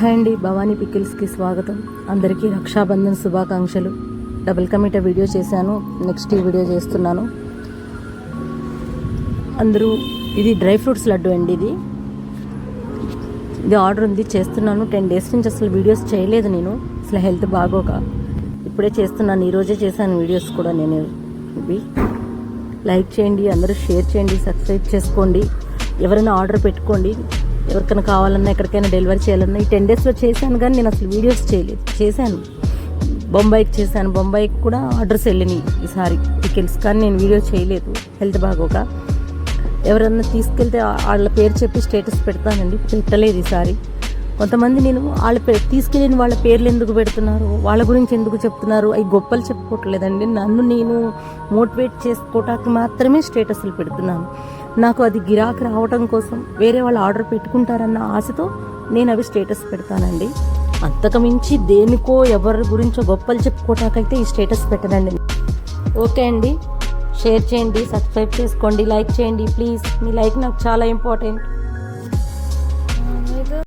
Hi అండి భవానీ పికిల్స్కి స్వాగతం. అందరికీ రక్షాబంధన్ శుభాకాంక్షలు. డబుల్ కమిట వీడియో చేశాను నెక్స్ట్ ఈ వీడియో చేస్తున్నాను. అందరూ ఇది డ్రై ఫ్రూట్స్ లడ్డు అండి ఇది. ఇది ఆర్డర్ ఉంది చేస్తున్నాను. టెన్ డేస్ నుంచి అసలు వీడియోస్ చేయలేదు నేను. అసలు హెల్త్ బాగోక. ఇప్పుడే చేస్తున్నాను ఈరోజే చేశాను వీడియోస్ కూడా నేను ఇవి. లైక్ చేయండి అందరూ షేర్ చేయండి సబ్స్క్రైబ్ చేసుకోండి. ఎవరైనా ఆర్డర్ పెట్టుకోండి ఎవరికైనా కావాలన్నా ఎక్కడికైనా డెలివరీ చేయాలన్నా ఈ టెన్ డేస్లో చేశాను కానీ నేను అసలు వీడియోస్ చేయలేదు చేశాను. బొంబాయికి చేశాను. బొంబాయికి కూడా ఆర్డర్స్ వెళ్ళినాయి ఈసారి టికెట్స్ కానీ నేను వీడియో చేయలేదు. హెల్త్ బాగోక. ఎవరన్నా తీసుకెళ్తే వాళ్ళ పేరు చెప్పి స్టేటస్ పెడతానండి. పెట్టలేదు ఈసారి కొంతమంది నేను వాళ్ళ తీసుకెళ్ళిన వాళ్ళ పేర్లు ఎందుకు పెడుతున్నారు? వాళ్ళ గురించి ఎందుకు చెప్తున్నారు? అవి గొప్పలు చెప్పుకోవట్లేదండి. నన్ను నేను మోటివేట్ చేసుకోవటానికి మాత్రమే స్టేటస్లు పెడుతున్నాను. నాకు అది గిరాకీ రావడం కోసం వేరే వాళ్ళు ఆర్డర్ పెట్టుకుంటారన్న ఆశతో నేను అవి స్టేటస్ పెడతానండి. అంతకుమించి దేనికో ఎవరి గురించో గొప్పలు చెప్పుకోవటానికైతే ఈ స్టేటస్ పెట్టనండి. ఓకే అండి. షేర్ చేయండి సబ్స్క్రైబ్ చేసుకోండి లైక్ చేయండి ప్లీజ్. మీ లైక్ నాకు చాలా ఇంపార్టెంట్.